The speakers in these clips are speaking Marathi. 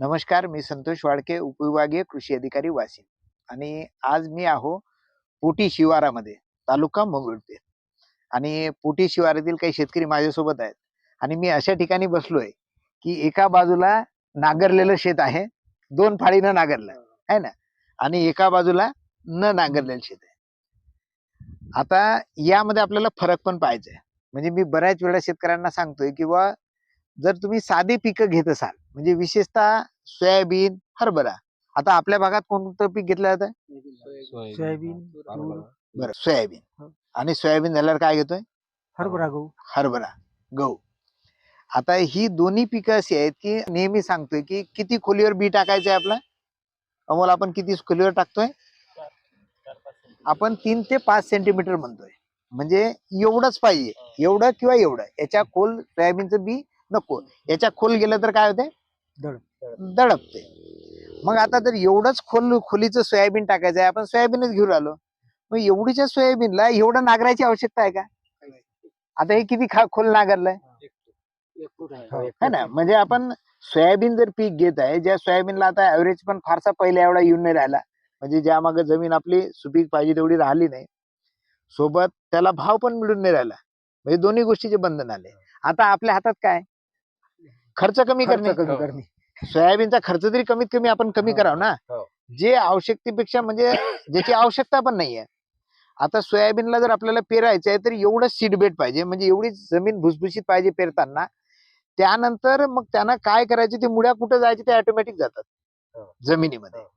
नमस्कार मी संतोष वाडके उपविभागीय कृषी अधिकारी वाशिम. आणि आज मी आहो पोटी शिवारामध्ये तालुका मंगळूरपेठ आणि पोटी शिवारातील काही शेतकरी माझ्यासोबत आहेत. आणि मी अशा ठिकाणी बसलोय की एका बाजूला नांगरलेलं शेत आहे दोन फाळीनं नांगरलं आहे ना? आणि एका बाजूला न नांगरलेलं शेत आहे. आता यामध्ये आपल्याला फरक पण पाहायचा आहे. म्हणजे मी बऱ्याच वेळा शेतकऱ्यांना सांगतोय की बा जर तुम्ही साधी पिकं घेत असाल म्हणजे विशेषतः सोयाबीन हरभरा आता आपल्या भागात कोणतं पीक घेतलं जातं? सोयाबीन. बरं सोयाबीन. आणि सोयाबीन झाल्यावर काय घेतोय? हरभरा गहू. हरभरा गहू. आता ही दोन्ही पिकं अशी आहेत की नेहमी सांगतोय की किती खोलीवर बी टाकायचंय आपलं? अमोल आपण किती खोलीवर टाकतोय? आपण तीन ते पाच सेंटीमीटर म्हणतोय. म्हणजे एवढंच पाहिजे. एवढं किंवा एवढं. याच्या खोल सोयाबीनचं बी नको. याच्या खोल गेलं तर काय होते? दडप. दडपते. मग आता जर एवढंच खोल खोलीचं सोयाबीन टाकायचं आहे आपण सोयाबीनच घेऊन आलो. मग एवढीच्या सोयाबीनला एवढं नागरायची आवश्यकता आहे का? आता हे किती खा खोल नागरलंय? है ना? म्हणजे आपण सोयाबीन जर पीक घेत आहे ज्या सोयाबीनला आता ऍव्हरेज पण फारसा पहिल्या एवढा येऊन नाही राहिला. म्हणजे ज्या मागे जमीन आपली सुपीक पाहिजे तेवढी राहिली नाही. सोबत त्याला भाव पण मिळून नाही राहिला. म्हणजे दोन्ही गोष्टीचे बंधन आले. आता आपल्या हातात काय? खर्च कमी करणे. खर्च कमी करणे. सोयाबीनचा खर्च तरी कमीत कमी आपण कमी हो, करावं ना हो. जे आवश्यकतेपेक्षा म्हणजे ज्याची आवश्यकता पण नाहीये. आता सोयाबीनला जर आपल्याला पेरायचं आहे तर एवढं सीड बेड पाहिजे. म्हणजे एवढी जमीन भुसभुशीत पाहिजे पेरताना. त्यानंतर मग त्यांना काय करायचे ते मुळ्या कुठे जायचे ते ऑटोमॅटिक जातात. हो. जमिनीमध्ये. हो.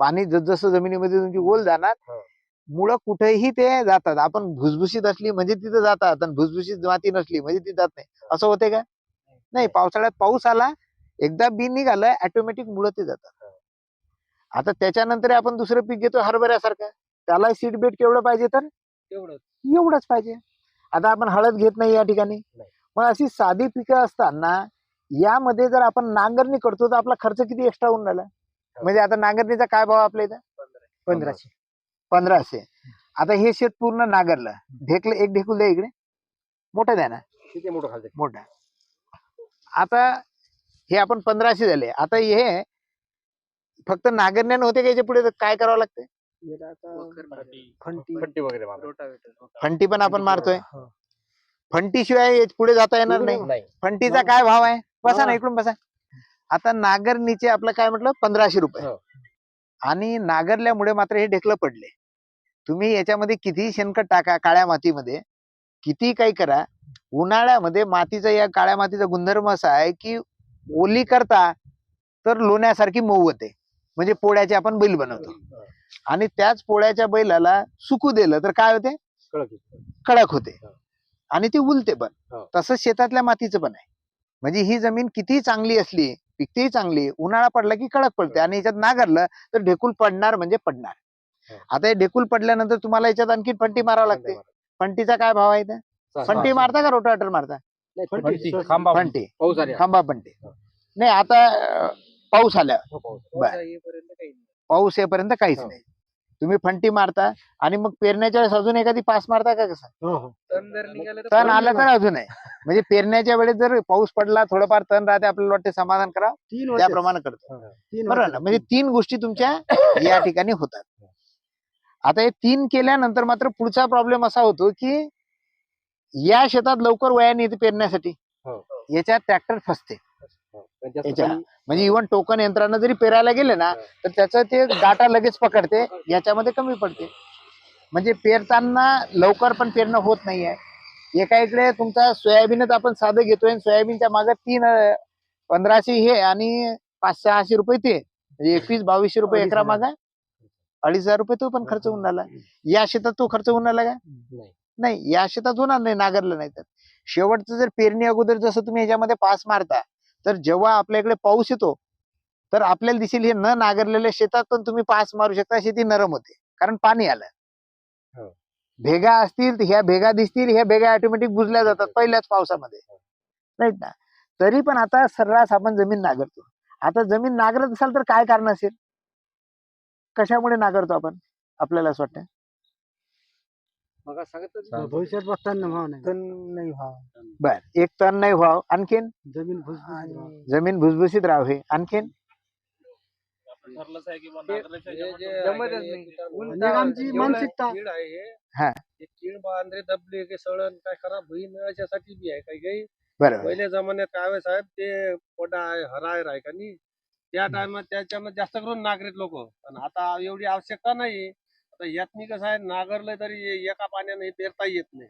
पाणी जसं जमिनीमध्ये तुमची गोल जाणार हो. मुळं कुठेही ते जातात. आपण भुसभुशीत असली म्हणजे तिथं जातात. आणि भुसभुशीत माती नसली म्हणजे ती जात नाही. असं होते का? नाही पावसाळ्यात पाऊस आला एकदा बी निघालं ऑटोमॅटिक मुळं ते जातात. आता त्याच्यानंतर आपण दुसरं पीक घेतो हरभऱ्यासारखं. त्याला सीड बेड केवढं पाहिजे तर? एवढंच पाहिजे. आता आपण हळद घेत नाही या ठिकाणी. मग अशी साधी पिकं असताना यामध्ये जर आपण नांगरणी करतो तर आपला खर्च किती एक्स्ट्रा होऊन राहिला? म्हणजे आता नांगरणीचा काय भाव आपल्या इथं? पंधराशे. पंधराशे. आता हे शेत पूर्ण नांगरलं. ढेकलं एक ढेकूल द्या इकडे. मोठं द्या ना. मोठं मोठा. आता हे आपण पंधराशे झाले. आता हे फक्त नांगरण्यानं होते का याच्यापुढे? काय करावं लागतं? फंटी. फंटी. वगैरे. फंटी पण आपण मारतोय. हो. फंटी शिवाय पुढे जाता येणार नाही. फंटीचा काय भाव आहे? बसा ना. इकडून बसा. आता नागरणीचे आपलं काय म्हटलं? पंधराशे रुपये. हो. आणि नागरल्यामुळे मात्र हे ढेकलं पडले. तुम्ही याच्यामध्ये कितीही शेणखत टाका काळ्या मातीमध्ये किती काही करा उन्हाळ्यामध्ये मातीचा या काळ्या मातीचा गुणधर्म असा आहे की ओली करता तर लोण्यासारखी मऊ होते म्हणजे पोळ्याचे आपण बैल बनवतो आणि त्याच पोळ्याच्या बैलाला सुकू दिलं तर काय होते. कडक होते. आणि ती उलते पण. तसंच शेतातल्या मातीचं पण आहे म्हणजे ही जमीन कितीही चांगली असली पिकतेही चांगली उन्हाळा पडला की कडक पडते आणि याच्यात नागरलं तर ढेकूल पडणार म्हणजे पडणार. आता हे ढेकूल पडल्यानंतर तुम्हाला याच्यात आणखी फंटी मारावं लागते. फंटीचा काय भाव आहे फंटी मारता का रोटावेटर मारता? नाही, फंटी. फंटी. खांबा फंटी. पाऊस खांबा फंटी. नाही आता अं, पाऊस आल्या हो, पाऊस. बर. पाऊस येईपर्यंत काहीच हो. नाही. तुम्ही फंटी मारता आणि मग पेरण्याच्या वेळेस अजून एखादी पास मारता का कसं? हो. तण आलं तर अजून आहे म्हणजे पेरण्याच्या वेळेस जर पाऊस पडला थोडंफार तण राहते आपल्याला वाटते समाधान करा. तीन वर्ष. त्याप्रमाणे करतो. तीन बरोबर ना म्हणजे तीन गोष्टी तुमच्या या ठिकाणी होतात. आता हे तीन केल्यानंतर मात्र पुढचा प्रॉब्लेम असा होतो की या शेतात लवकर वयाने येते पेरण्यासाठी. हो. याच्यात ट्रॅक्टर फसते. याच्या- हाताने- म्हणजे इव्हन टोकन यंत्रानं जरी पेरायला गेले ना तर त्याचं ते गाठा लगेच पकडते याच्यामध्ये कमी पडते. म्हणजे पेरताना लवकर पण पेरणं होत नाहीये. एका इकडे तुमचा सोयाबीनच आपण साधं घेतोय सोयाबीनच्या मागे तीन पंधराशे हे आणि पाच सहाशे रुपये ते. म्हणजे एकवीस बावीसशे रुपये एकरा. मागा. अडीच हजार रुपये तो पण खर्च होऊन राहिला. या शेतात तो खर्च होऊन राहिला का? नाही. या शेतात होणार नाही नागरलं नाही तर. शेवटचं जर पेरणी अगोदर जसं तुम्ही ह्याच्यामध्ये पास मारता तर जेव्हा आपल्या इकडे पाऊस येतो तर आपल्याला दिसेल हे न नागरलेल्या शेतात पण तुम्ही पास मारू शकता शेती नरम होते कारण पाणी आलं. हो. भेगा असतील तर ह्या भेगा दिसतील ह्या भेगा ऑटोमॅटिक बुजल्या जातात पहिल्याच पावसामध्ये. नाहीत ना? तरी पण आता सर्रास आपण जमीन नागरतो. आता जमीन नागरत असाल तर काय कारण असेल? कशामुळे नागरतो आपण? आपल्याला असं वाटतं मग सांगितलं ना. भविष्यात बघताना भाव नाही तण नाही व्हावं. बर एक तण नाही व्हावं आणखीन जमीन भुसभुशीत राहावं. जमीन भुसभुशीत राहावे आणखीन ठरलंच आहे की बा. जमतच नाही. म्हणजे आमची एवढं मानसिकता. कीड आहे हे. हा. हे कीड बांधरे दबले की सळण काय खराब होईन याच्यासाठी बी आहे काही काही बरोबर पहिल्या जमान्यात काय साहेब ते पोटा आहे हरायर आहे का नाही त्या टायमात त्याच्यामध्ये जास्त करून नागरिक लोक पण आता एवढी आवश्यकता नाही आता यातनी कसं आहे नागरलं तरी एका पाण्याने हे पेरता येत नाही.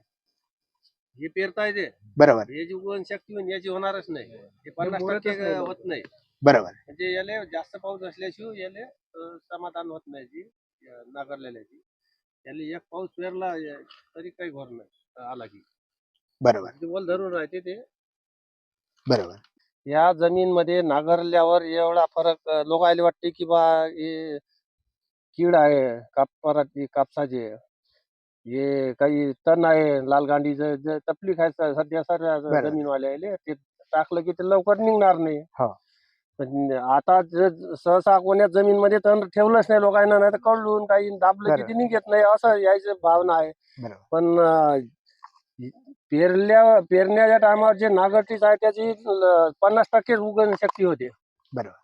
हे पेरता येते बरोबर. हे जी उगवण शक्ती होईल याची होणारच नाही. हे पन्नास टक्के नाही होत नाही. बरोबर. म्हणजे याले जास्त पाऊस असल्याशिवाय याले अं, समाधान होत नाही जी अं, नांगरलेल्याची याले एक पाऊस पेरला या- तरी काही घोर नाही आला की. बरोबर. ते वल धरून राहते ते. बरोबर. या जमीन मध्ये नांगरल्यावर एवढा फरक लोकायला वाटते की बा हे कीड आहे कापराची कापसाचे हे काही तण आहे लाल गांडीचं जे आहे स- सध्या सर्व बरं. जमीनवाल्याले ते टाकलं की ते लवकर निघणार नाही हो. पण आता ज- सहसा कोण्या जमीन मध्ये तण ठेवलंच नाही लोकांना नाही तर कळून काही दाबलं की बरं. ते निघत नाही असं यायचं भावना आहे बरोबर पण अं, पेरल्या पेरण्याच्या टायमावर जे नागरटीच आहे त्याची ल- पन्नास टक्के उगवण शक्ती होते बरोबर.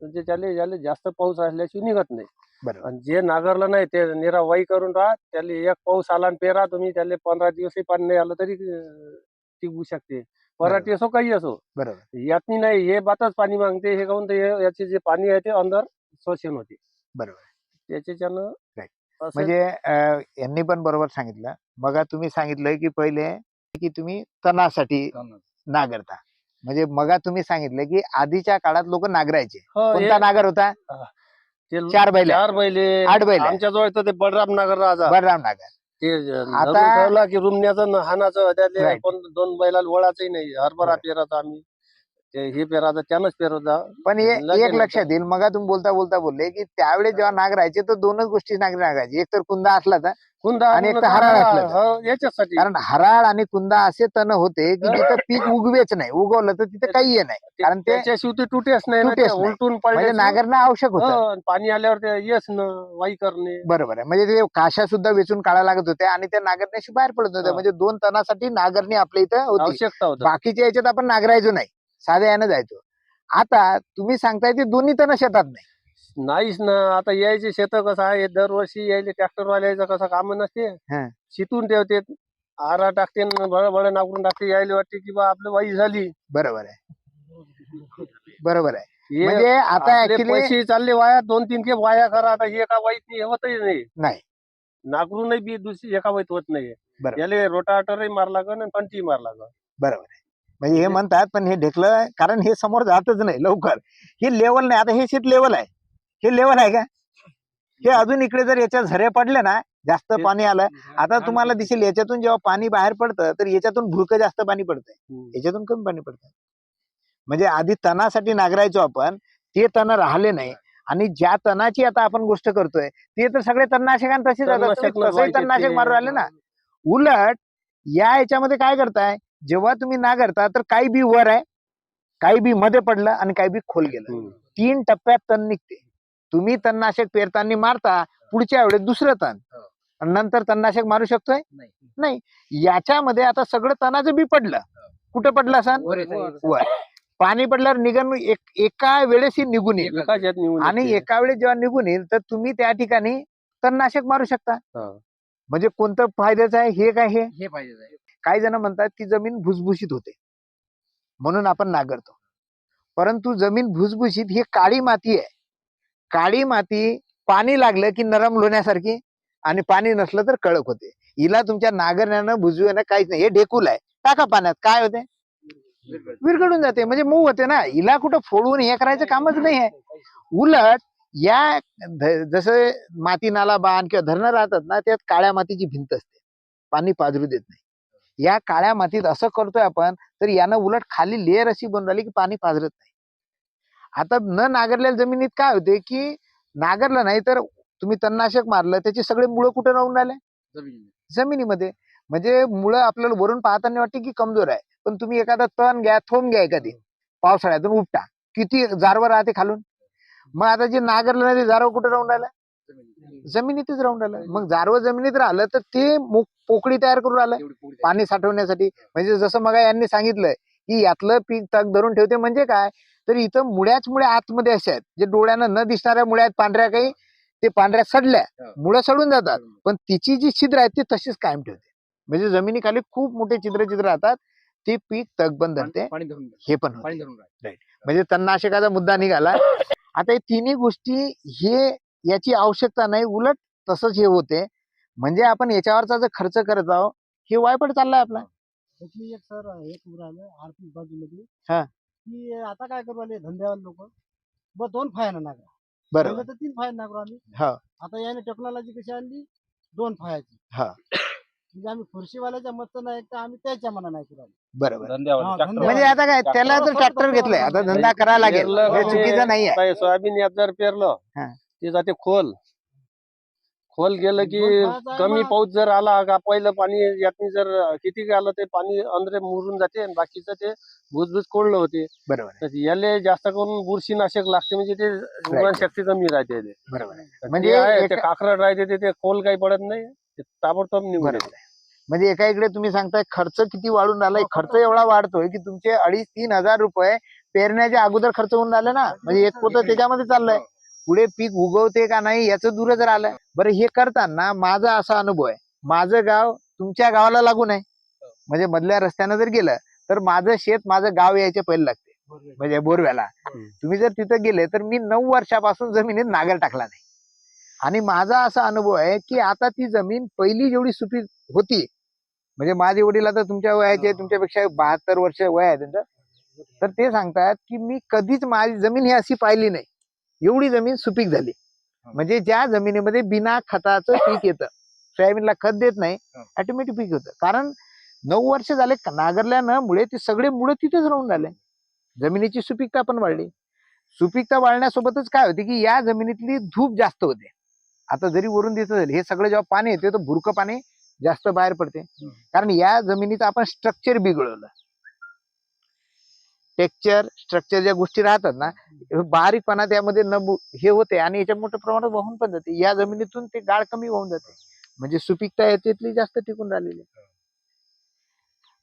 म्हणजे त्याले त्याले जास्त पाऊस असल्याशिवाय निघत नाही बरोबर आणि जे नागरलं नाही ते निरा वाई करून राहा. त्याले एक पाऊस आला आणि पेरा तुम्ही. त्याले पंधरा दिवसही पाणी नाही आलं तरी अं, टिकू शकते. पराठी असो काही असो. बरोबर. यातनी नाही हे बातच पाणी मागते. हे काहून ते हे- याचे जे पाणी आहे ते अंदर शोषण होते. बरोबर. त्याच्याच्यानं Right. म्हणजे अं, यांनी पण बरोबर सांगितलं. मग तुम्ही सांगितलं की पहिले की तुम्ही तणासाठी नागरता. म्हणजे मग तुम्ही सांगितलं की आधीच्या काळात लोक नागरायचे. हे- कोणता नागर होता? ते चार बैल चार बैले आठ बैल आमच्या जवळ तर ते बलराम नगर राजा. बलराम नागर ते आता- आता ठेवला की रुमण्याचं न हाणाचं त्याले Right. कोण दोन बैलाला वळाचंही नाही. हरभरा. पेराचा आम्ही. ते हे पेराचा त्यानंच पेरवता पण हे एक लक्षात येईल मग तुम्ही बोलता बोलता बोलले की त्यावेळेस जेव्हा नागरायचे तर दोनच गोष्टी नागरी नागायचे. एक तर कुंदा असला तर कुंदा आणि एक तर हराळ असलं. हो, याच्यासाठी. कारण हराळ आणि कुंदा असे तण होते की हा. जिथं पीक उगवेच नाही. उगवलं तर तिथं काही नाही. कारण ते त्याच्याशिवाय ते तुटेच नाही. उलटून म्हणजे पडले नागरणं आवश्यक होतं. पाणी आल्यावर ते येस न वाई करणे. बरोबर आहे. म्हणजे ते काशा सुद्धा वेचून काढायला लागत होते आणि त्या नागरण्याशी बाहेर पडत होते. हा. म्हणजे दोन तणासाठी नागरणी आपल्या इथं आवश्यकता होत. बाकीच्या याच्यात आपण नागरायचो नाही. साध्या यानं जायचो. आता तुम्ही सांगताय ते दोन्ही तण शेतात नाही. नाहीच ना आता यायचे शेत कसं आहे दरवर्षी यायचे ट्रॅक्टर वाल्याचं कसं काम नसते. हा. शितून ठेवते आरा टाकते न बळ बळ नागरून टाकते यायला वाटते की बा आपलं वाई झाली. बरोबर आहे. बरोबर आहे. हे म्हणजे आता आपले ऍक्च्युली पैसे चालले वाया दोन तीन के वाया करा आता हे एका वाईट नाही होतही नाही. नाही. नागरूनही बी दुसरी एका वाईट होत नाही. बरोबर. याले रोटाटरही मार लागन आणि पंटी मार लागन बरोबर आहे. म्हणजे हे म्हणतात पण हे ढेकलं कारण हे समोर जातच नाही लवकर. हे लेवल नाही आता हे शेत लेवल आहे. हे लेवल आहे का? हे अजून इकडे जर याच्या झरे पडले ना जास्त पाणी आलं आता तुम्हाला दिसेल याच्यातून जेव्हा पाणी बाहेर पडतं तर याच्यातून भुरकं जास्त पाणी पडतंय. याच्यातून कमी पाणी पडतं म्हणजे आधी तणासाठी नागरायचो आपण ते तण राहिले नाही. आणि ज्या तणाची आता आपण गोष्ट करतोय ते तर सगळे तणनाशकां तसेच जातात. तुम्ही तणनाशक तसंही तणनाशक मारू राहिले ना. उलट या याच्यामध्ये काय करताय जेव्हा तुम्ही नागरता तर काही बी वर आहे काही बी मध्ये पडलं आणि काही बी खोल गेलं. तीन टप्प्यात तण निघते. तुम्ही तणनाशक पेरताना मारता पुढच्या वेळेस दुसरं तण. आणि नंतर तणनाशक मारू शकतोय? नाही. याच्यामध्ये आता सगळं तणाचं बी पडलं. कुठं पडलं असं वर पाणी पडल्यावर निघून एक वेळेस ही निघून येईल. आणि. एका वेळेस जेव्हा निघून येईल तर तुम्ही त्या ठिकाणी तणनाशक मारू शकता. म्हणजे कोणतं फायद्याचं आहे? हे काय हे? हे पाहिजे काही जण म्हणतात की जमीन भुसभुशीत होते. म्हणून आपण नांगरतो. परंतु जमीन भुसभुशीत ही काळी माती आहे. काळी माती पाणी लागलं की नरम लोण्यासारखी आणि पाणी नसलं तर कळक होते. हिला तुमच्या नांगरण्यानं भुजव्यानं काहीच नाही. हे ढेकूल आहे. टाका पाण्यात. काय होते? विरघडून जाते. म्हणजे मऊ होते ना. हिला कुठं फोडून हे करायचं कामच नाही आहे. उलट या जसे जसं माती नाला बांध किंवा धरणं राहतात ना त्यात काळ्या मातीची भिंत असते. पाणी पाझरू देत नाही. या काळ्या मातीत असं करतोय आपण तर यानं उलट खाली लेअर अशी बनून राहिली की पाणी पाझरत नाही. आता न नांगरलेल्या जमिनीत काय होते की नांगरलं नाही तर तुम्ही तणनाशक मारलं त्याचे सगळे मुळं कुठे राहून राहिले? जमिनीमध्ये. म्हणजे मुळं आपल्याला वरून पाहताना वाटते की कमजोर आहे. पण तुम्ही एखादा तण घ्या थोम घ्या एखादी पावसाळ्यातून उपटा. किती जारवं राहते खालून? मग आता जे नांगरलं नाही ते जारवं कुठे राहून राहिलं? जमिनीतच राहून राहिलं. मग जारवं जमिनीत राहिलं तर ते पोकळी तयार करून राहिलं. पाणी साठवण्यासाठी. म्हणजे जसं मग यांनी सांगितलंय की यातलं पीक तग धरून ठेवते म्हणजे काय? तर इथं मुळ्याच मुळे आतमध्ये अशा आहेत. जे डोळ्यानं न दिसणाऱ्या मुळ्या आहेत पांढऱ्या काही ते पांढऱ्या सडल्या. मुळं सडून जातात. पण तिची जी छिद्र आहेत ती तशीच कायम ठेवते. म्हणजे जमिनीखाली खूप मोठे छिद्र छिद्र राहतात ते पीक तगबंद धरते. हे पण. म्हणजे तणनाशकाचा मुद्दा निघाला. आता हे तिन्ही गोष्टी हे याची आवश्यकता नाही. उलट तसंच हे होते. म्हणजे आपण याच्यावरचा जो खर्च करत आहोत हे वायपट चाललाय आपला. एक सर एक आर्थिक बाजूमध्ये हा. की आता काय करू राहिले धंद्यावाले लोक. ब दोन फायानं नागरा. बरोबर. तर तीन फायन नागरो आम्ही. हा. आता याने टेक्नॉलॉजी कशी आणली? दोन फायाची. हा. म्हणजे आम्ही खुर्शीवाल्याच्या मत नाही तर आम्ही त्याच्या मना नाही करू राहिले. बरोबर. हा, म्हणजे. आता काय त्याला जर ट्रॅक्टर घेतलंय आता धंदा करायला लागेल. चुकीचं नाही सोयाबीन जर पेरलं. हा. ते जाते खोल. खोल गेलं की कमी. पाऊस जर आला का पहिलं पाणी यातनी जर किती आलं ते पाणी अंदरे मुरून जाते आणि बाकीचं ते भुजभुज कोळलं होते. बरोबर याले जास्त करून बुरशीनाशक लागते म्हणजे ते जीवनशक्ती कमी राहते ते. बरोबर म्हणजे ते राहते ते- खोल काही पडत नाही ते ताबडतोब निघून. म्हणजे एका इकडे तुम्ही सांगताय खर्च किती वाढून राहिलाय? हो, खर्च एवढा वाढतोय की तुमचे अडीच तीन हजार रुपये पेरण्याच्या अगोदर खर्च होऊन राहिले ना? म्हणजे एक पोतं त्याच्यामध्ये चाललंय. पुढे पीक उगवते का नाही याचं दूर जर आलं बरं हे करताना माझा असा अनुभव आहे. माझं गाव तुमच्या गावाला लागून आहे. म्हणजे मधल्या रस्त्यानं जर गेलं तर माझं शेत माझं गाव यायचे पहिले लागते. म्हणजे बोरव्याला. तुम्ही जर तिथं गेले तर मी नऊ वर्षापासून जमिनीत नागर टाकला नाही. आणि माझा असा अनुभव आहे की आता ती जमीन पहिली जेवढी सुपीक होती म्हणजे माझे वडील आता तुमच्या वयाचे तुमच्यापेक्षा बहात्तर वर्ष वय आहे त्यांचं. तर ते सांगतात की मी कधीच माझी जमीन ही अशी पाहिली नाही. एवढी जमीन सुपीक झाली. म्हणजे ज्या जमिनीमध्ये बिना खताचं पीक येतं सोयाबीनला खत देत नाही ऑटोमॅटिक पीक होतं. कारण नऊ वर्ष झाले नांगरल्यानं मुळे ते सगळे मुळे तिथेच राहून झाले. जमिनीची सुपीकता पण वाढली. सुपीकता वाढण्यासोबतच काय होते की या जमिनीतली धूप जास्त होते. आता जरी वरून दिसत असेल हे सगळं जेव्हा पाणी येते तर भुरकं पाणी जास्त बाहेर पडते. कारण या जमिनीचं आपण स्ट्रक्चर बिघडवलं. टेक्चर स्ट्रक्चर ज्या गोष्टी राहतात ना बारीकपणा त्यामध्ये न हे होते आणि याच्या मोठ्या प्रमाणात वाहून पण जाते. या जमिनीतून ते गाळ कमी वाहून जाते. म्हणजे सुपीकता याच्यातली जास्त टिकून राहिलेली.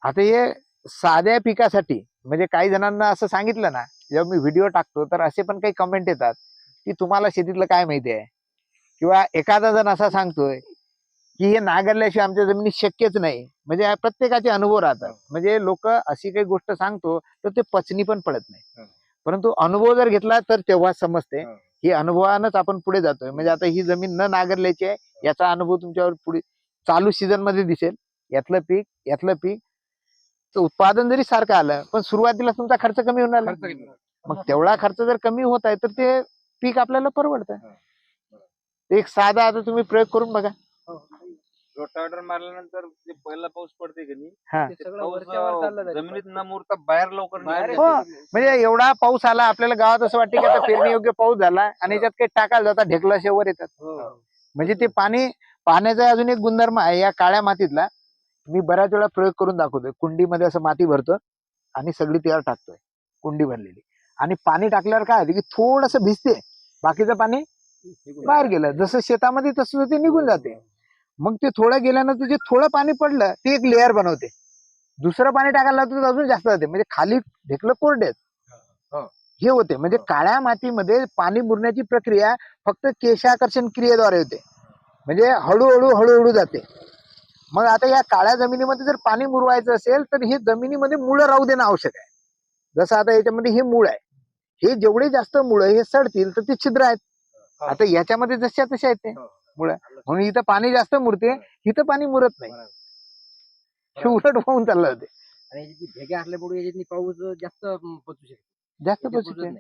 आता हे साध्या पिकासाठी म्हणजे काही जणांना असं सांगितलं ना जेव्हा मी व्हिडिओ टाकतो तर असे पण काही कमेंट येतात की तुम्हाला शेतीतलं काय माहिती आहे? किंवा एखादा जण असा सांगतोय की हे नांगरल्याशिवाय आमच्या जमिनीत शक्यच नाही. म्हणजे प्रत्येकाचे अनुभव राहतात. म्हणजे लोक अशी काही गोष्ट सांगतो तर ते पचनी पण पडत नाही. परंतु अनुभव जर घेतला तर तेव्हा समजते. हं. अनुभवानच आपण पुढे जातोय. म्हणजे आता ही जमीन न नांगरल्याची आहे याचा अनुभव तुमच्यावर पुढे चालू सीझनमध्ये दिसेल. यातलं पीक यातलं पीक. तर उत्पादन जरी सारखं आलं पण सुरुवातीला तुमचा खर्च कमी होणार? मग तेवढा खर्च जर कमी होत आहे तर ते पीक आपल्याला परवडतं. एक साधा आता तुम्ही प्रयोग करून बघा. रोटावेटर मारल्यानंतर जे पहिला पाऊस पडते की नाही हा. ते सगळं पाऊस, वरच्यावर चाललं अं, जाते. जमिनीत न मुरता बाहेर लवकर बाहेर हो. म्हणजे एवढा पाऊस आला आपल्याला गावात असं वाटतं की आता पेरणी योग्य पाऊस झाला आणि याच्यात काही टाकायला जातात ढेकला शेवर येतात हो. म्हणजे ते पाणी पाण्याचा अजून एक गुणधर्म आहे या काळ्या मातीतला मी बऱ्याच वेळा प्रयोग करून दाखवतोय कुंडीमध्ये असं माती भरतो आणि सगळी त्यावर टाकतोय कुंडी भरलेली आणि पाणी टाकल्यावर काय होतं की थोडस भिजते बाकीचं पाणी बाहेर गेलं जसं शेतामध्ये तसं ते निघून जाते मग ते थोडं गेल्यानंतर जे थोडं पाणी पडलं ते एक लेअर बनवते. दुसरं पाणी टाकायला लागतं तर अजून जास्त जाते म्हणजे खाली ढेकलं कोरडे हो. हे होते. म्हणजे काळ्या मातीमध्ये पाणी मुरण्याची प्रक्रिया फक्त केशाकर्षण क्रियेद्वारे होते. म्हणजे हळूहळू हळूहळू जाते. मग आता या काळ्या जमिनीमध्ये जर पाणी मुरवायचं असेल तर हे जमिनीमध्ये मुळं राहू देणं आवश्यक आहे. जसं आता याच्यामध्ये हे मूळ आहे. हे जेवढे जास्त मुळं हे सडतील तर ते छिद्र आहेत. आता याच्यामध्ये जशा तशा आहेत ते. मुळं म्हणून इथं पाणी जास्त मुरते इथं पाणी मुरत नाही. हे उलट वाहून चाललं होते आणि याची भेगे असल्यामुळे याच्यातनी पाऊस जास्त पचू शकतो जास्त इथे.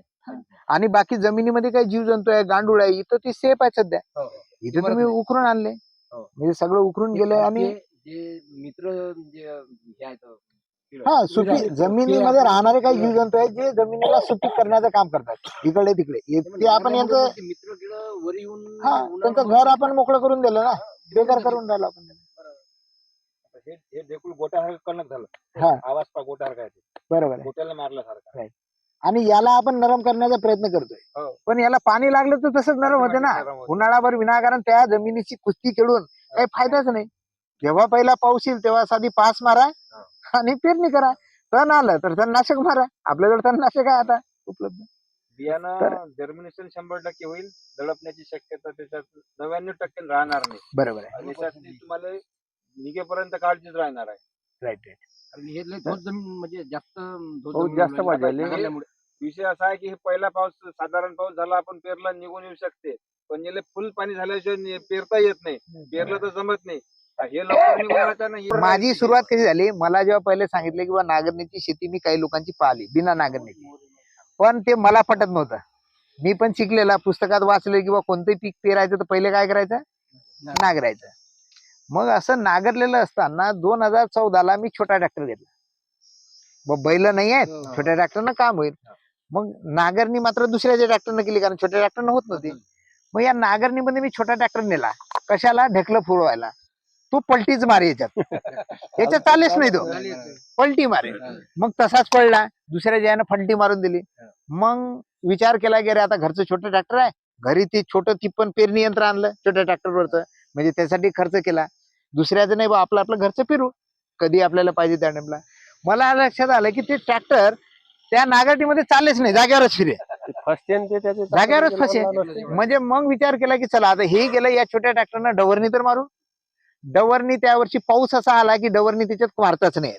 आणि बाकी जमिनीमध्ये काही जीवजंतू आहे गांडूळ आहे इथं ते सेफ आहे सध्या. हो. इथे मरत तुम्ही. उकरून आणले. हो. म्हणजे सगळं उकरून गेलंय आणि जे मित्र जे हे आहेत किड- हा सुपी जमिनीमध्ये राहणारे काही जीवजंतू आहेत जे जमिनीला सुपीक करण्याचं काम करतात. इकडे तिकडे. हे- ते आपण यांचं मित्र किड वर येऊन हा त्यांचं घर आपण मोकळं करून दिलं ना. बेकार करून राहिलो आपण. हे हे देखील गोट्यासारखं कणक झालं. हा. आवाज पा गोट्यासारखा आहे. बरोबर गोट्याला मारल्यासारखा आणि याला आपण नरम करण्याचा प्रयत्न करतोय. हो. पण याला पाणी लागलं तर तसंच नरम होते ना. उन्हाळाभर विनाकारण त्या जमिनीची कुस्ती खेळून काही फायदाच नाही. जेव्हा पहिला पाऊस येईल तेव्हा साधी पास मारा. आणि पेरणी करा. तण आलं तर तणनाशक मारा. आपल्याकडे तणनाशक आहे आता उपलब्ध. बियाणं जर्मिनेशन शंभर टक्के होईल. दडपण्याची शक्यता त्याच्यात नव्याण्णव टक्के राहणार नाही. बरोबर आहे. आणि तुम्हाला निघेपर्यंत काळजीच राहणार आहे. राईट राईट कारण हे लय धोत जमीन म्हणजे जास्त धोत पाऊस जमीन जास्त राहिली. वाढलेली. नांगरल्यामुळे. विषय असा आहे की हे पहिला पाऊस साधारण पाऊस झाला आपण पेरला निघून येऊ शकते. पण याला फुल पाणी झाल्याशिवाय नि- पेरता येत नाही. पेरलं तर जमत नाही. हे हे- माझी सुरुवात कशी झाली? मला जेव्हा पहिले सांगितलं की बा नांगरणीची शेती मी काही लोकांची पाहिली बिना नांगरणीची. पण ते मला पटत नव्हतं. मी पण शिकलेला पुस्तकात वाचले की बा कोणतं पीक पेरायचं तर पहिले काय करायचं? नांगरायचं. मग असं नांगरलेलं असताना दोन हजार चौदाला मी छोटा ट्रॅक्टर घेतला. बैल नाही आहेत हो. छोट्या ट्रॅक्टरनं काम होईल. मग नांगरणी मात्र दुसऱ्याच्या ट्रॅक्टरनं केली कारण छोट्या ट्रॅक्टरनं होत नव्हती. मग या नांगरणीमध्ये मी छोटा ट्रॅक्टर नेला. कशाला? ढकलं फुरवायला तो पलटीच मारे याच्यात. याच्यात चालेच नाही तो. पलटी मारे. मग तसाच पडला. दुसऱ्या ज्यानं फलटी मारून दिली. मग विचार केला की अरे आता घरचं छोटं ट्रॅक्टर आहे. घरी ते छोटं ती पण पेरणी यंत्र आणलं छोट्या ट्रॅक्टरवरचं म्हणजे त्यासाठी खर्च केला. दुसऱ्याचं नाही बा आपलं आपलं घरचं फिरू. कधी आपल्याला पाहिजे त्या टाइमला मला लक्षात आलं की ते ट्रॅक्टर त्या नागाटीमध्ये चाललेच नाही. जागेवरच फिरे जागेवरच फसे म्हणजे मग विचार केला की चला आता हे गेलं या छोट्या ट्रॅक्टरनं डवरणी तर मारू. डवरणी त्या वर्षी पाऊस असा आला की डवरणी त्याच्यात मारताच नाही.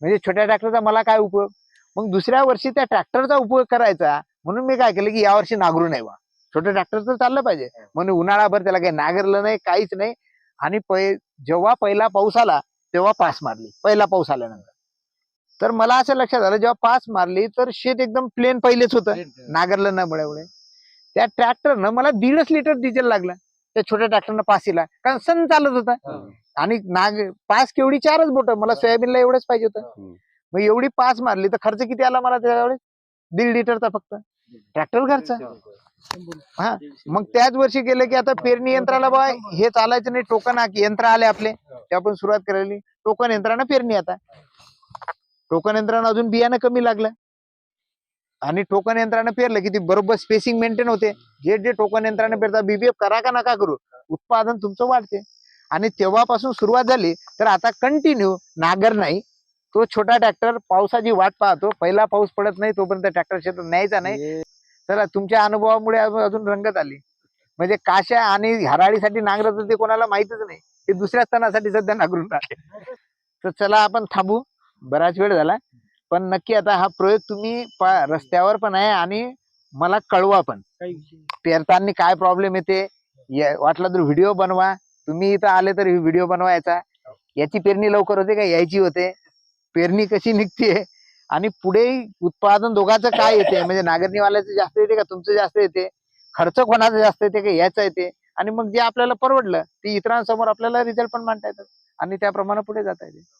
म्हणजे छोट्या ट्रॅक्टरचा मला काय उपयोग? मग दुसऱ्या वर्षी त्या ट्रॅक्टरचा उपयोग करायचा. म्हणून मी काय केलं की यावर्षी नांगरू नाही बा. छोटं ट्रॅक्टर तर चाललं पाहिजे. म्हणून उन्हाळाभर त्याला काही नांगरलं नाही काहीच नाही. आणि पै जेव्हा पहिला पाऊस आला तेव्हा पास मारली. पहिला पाऊस आल्यानंतर. तर मला असं लक्षात आलं जेव्हा पास मारली तर शेत एकदम प्लेन पहिलेच होतं. नागरलं न मुळे त्या ट्रॅक्टरनं मला दीडच लिटर डिझेल लागला. त्या छोट्या ट्रॅक्टरनं पासीला कारण सण चालत होता. आणि नाग पास केवढी चारच बोट. मला सोयाबीनला एवढंच पाहिजे होतं. मग एवढी पास मारली तर खर्च किती आला मला त्यावेळेस? दीड लिटरचा फक्त. ट्रॅक्टर खर्च हा. मग त्याच वर्षी गेलं की आता पेरणी यंत्राला बा हे चालायचं नाही. टोकन यंत्र आले आपले. ते आपण सुरुवात करायली टोकन यंत्रानं पेरणी आता. टोकन यंत्रानं अजून बियाणं कमी लागलं. आणि टोकन यंत्रानं पेरलं की ती बरोबर स्पेसिंग मेंटेन होते. जे जे टोकन यंत्रानं पेरता बीबीएफ करा का नका करू उत्पादन तुमचं वाढते. आणि तेव्हापासून सुरुवात झाली तर आता कंटिन्यू नागर नाही. तो छोटा ट्रॅक्टर पावसाची वाट पाहतो. पहिला पाऊस पडत नाही तोपर्यंत ट्रॅक्टर शेतात न्यायचा नाही. चला तुमच्या अनुभवामुळे अजून रंगत आली. म्हणजे काशा आणि हराळीसाठी नांगरत ते कोणाला माहितच नाही. ते दुसऱ्या स्तनासाठी सध्या नांगरून राहते तर चला आपण थांबू. बराच वेळ झाला. पण नक्की आता हा प्रयोग तुम्ही पा- रस्त्यावर पण आहे आणि मला कळवा पण. काही विषय नाही. पेरताना काय प्रॉब्लेम येते या- वाटला तर व्हिडिओ बनवा. तुम्ही इथं आले तर व्हिडिओ बनवायचा. याची पेरणी लवकर होते का? यायची होते. पेरणी कशी निघते? आणि पुढे उत्पादन दोघांचं काय येते? म्हणजे नागरणीवाल्याचं जास्त येते का? तुमचं जास्त येते? खर्च कोणाचा जास्त येते का? याचा येते. आणि मग जे आपल्याला परवडलं ते इतरांसमोर आपल्याला रिझल्ट पण मांडता येतात. आणि त्याप्रमाणे पुढे जाता येते.